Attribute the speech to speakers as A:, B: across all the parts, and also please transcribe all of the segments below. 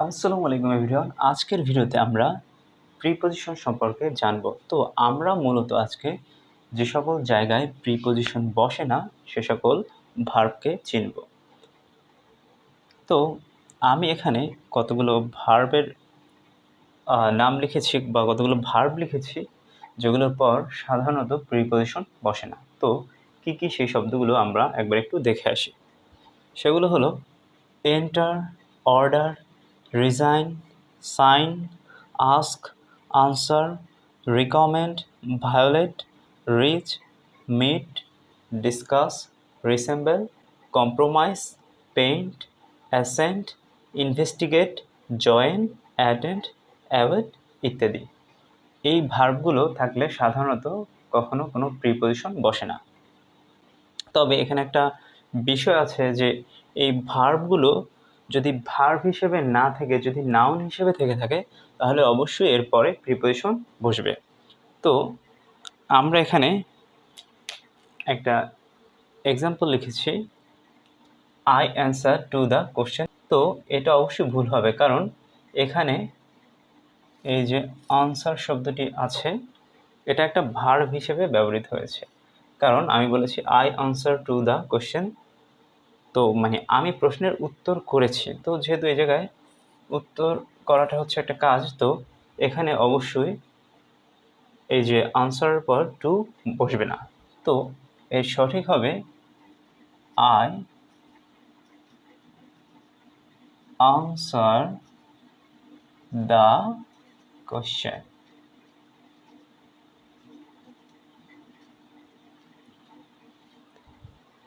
A: আসসালামু আলাইকুম এভরিওয়ান। আজকের ভিডিওতে আমরা প্রিপোজিশন সম্পর্কে জানব। তো আমরা মূলত আজকে যে সকল জায়গায় প্রিপোজিশন বসে না, সে সকল ভার্বকে চিনব। তো আমি এখানে কতগুলো ভার্বের নাম লিখেছি বা কতগুলো ভার্ব লিখেছি, যেগুলোর পর সাধারণত প্রিপোজিশন বসে না। তো কি কি সেই শব্দগুলো আমরা একবার একটু দেখে আসি। সেগুলো হলো enter order resign, sign, ask, answer, recommend, violate, reach, meet, discuss, resemble, compromise, paint, assent, investigate, join, attend, avoid ইত্যাদি এই ভার্বগুলো থাকলে সাধারণত কখনো কোনো প্রিপোজিশন বসে না তবে এখানে একটা বিষয় আছে যে এই ভার্বগুলো যদি ভার্ব হিসেবে না থেকে, যদি নাউন হিসেবে থেকে থাকে, তাহলে অবশ্যই এরপরে প্রিপোজিশন বসবে। তো আমরা এখানে একটা এক্সাম্পল লিখেছি I answer to the question তো এটা অবশ্যই ভুল হবে, কারণ এখানে এই যে আনসার শব্দটি আছে, এটা একটা ভার্ব হিসেবে ব্যবহৃত হয়েছে। কারণ আমি বলেছি I answer to the question তো মানে আমি প্রশ্নের উত্তর করেছি। তো যেহেতু এই জায়গায় উত্তর করাটা হচ্ছে একটা কাজ, তো এখানে অবশ্যই এই যে আনসারের পর টু বসবে না। তো এর সঠিক হবে আই আনসার দ্য কোশ্চেন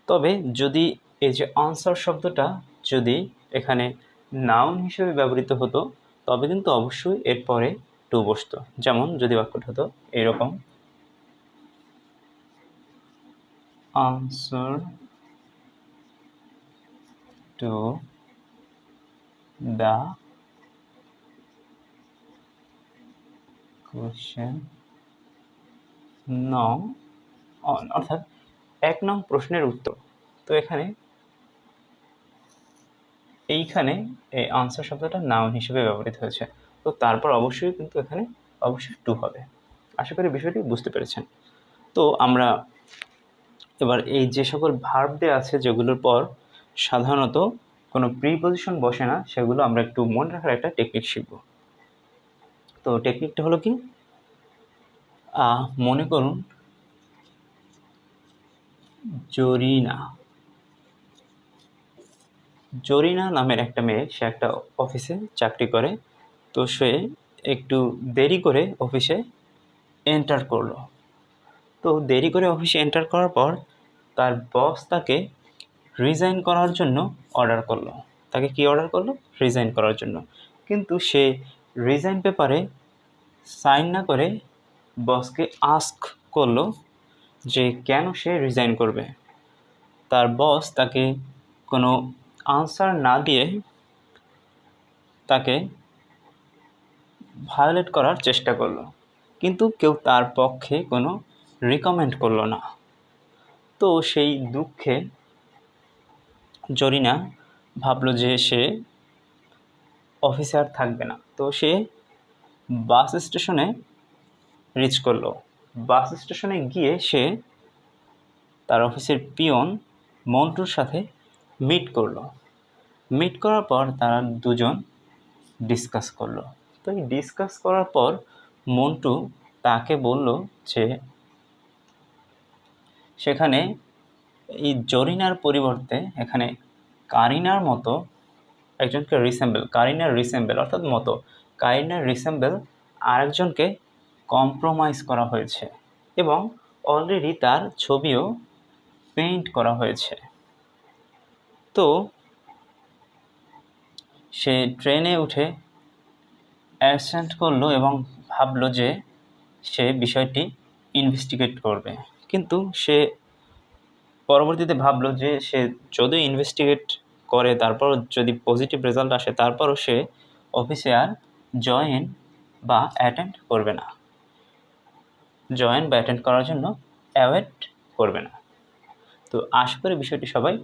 A: তবে যদি এই যে আনসার শব্দটা যদি এখানে নাউন হিসেবে ব্যবহৃত হতো, তবে কিন্তু অবশ্যই এরপরে টু বসত। যেমন যদি বাক্যটা হতো এরকম। আনসার টু দ্য কোশ্চেন নং অর্থাৎ এক নং প্রশ্নের উত্তর। তো এখানে এইখানে এই আনসার শব্দটা নাউন হিসেবে ব্যবহৃত হয়েছে। তো তারপর অবশ্যই কিন্তু এখানে অবশ্যই টু হবে। আশা করি বিষয়টি বুঝতে পেরেছেন। তো আমরা এবার এই যে সকল ভার্ব দেওয়া আছে যেগুলোর পর সাধারণত কোনো প্রিপোজিশন বসে না, সেগুলো আমরা একটু মনে রাখার একটা টেকনিক শিখব। তো টেকনিকটা হলো কি? মনে করুন, জরিনা। জরিনা নামের একটা মেয়ে, সে একটা অফিসে চাকরি করে। তো সে একটু দেরি করে অফিসে এন্টার করল। তো দেরি করে অফিসে এন্টার করার পর তার বস তাকে রিজাইন করার জন্য অর্ডার করল। তাকে কি অর্ডার করল? রিজাইন করার জন্য। কিন্তু সে রিজাইন পেপারে সাইন না করে বসকে আস্ক করল যে কেন সে রিজাইন করবে? তার বস তাকে কোনো আনসার না দিয়ে তাকে ভায়োলেট করার চেষ্টা করল। কিন্তু কেউ তার পক্ষে কোনো রিকমেন্ড করল না। তো সেই দুঃখে জরিনা ভাবলো যে সে অফিসে আর থাকবে না। তো সে বাস স্টেশনে রিচ করল। বাস স্টেশনে গিয়ে সে তার অফিসের পিয়ন মন্টুর সাথে মিট করল। মিট করার পর তারা দুজন ডিসকাস করল। তো এই ডিসকাস করার পর মন্টু তাকে বলল যে, সেখানে এই জরিনার পরিবর্তে এখানে কারিনার মতো একজনকে রিসেম্বল কারিনার রিসেম্বল অর্থাৎ মতো, কারিনার রিসেম্বল আরেকজনকে কম্প্রোমাইজ করা হয়েছে এবং অলরেডি তার ছবিও পেইন্ট করা হয়েছে। তো সে ট্রেনে উঠে অ্যাবসেন্ট করল এবং ভাবলো যে সে বিষয়টি ইনভেস্টিগেট করবে। কিন্তু সে পরবর্তীতে ভাবলো যে সে যদি ইনভেস্টিগেট করে তারপর যদি পজিটিভ রেজাল্ট আসে, তারপরও সে অফিসে আর জয়েন বা অ্যাটেন্ড করবে না। জয়েন বা অ্যাটেন্ড করার জন্য অ্যাওয়েট করবে না। তো আশা করি বিষয়টি সবাই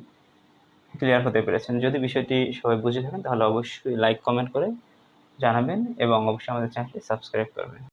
A: ক্লিয়ার হতে পেরেছেন। যদি বিষয়টি সবাই বুঝে থাকেন, তাহলে অবশ্যই লাইক কমেন্ট করে জানাবেন এবং অবশ্যই আমাদের চ্যানেলটি সাবস্ক্রাইব করবেন।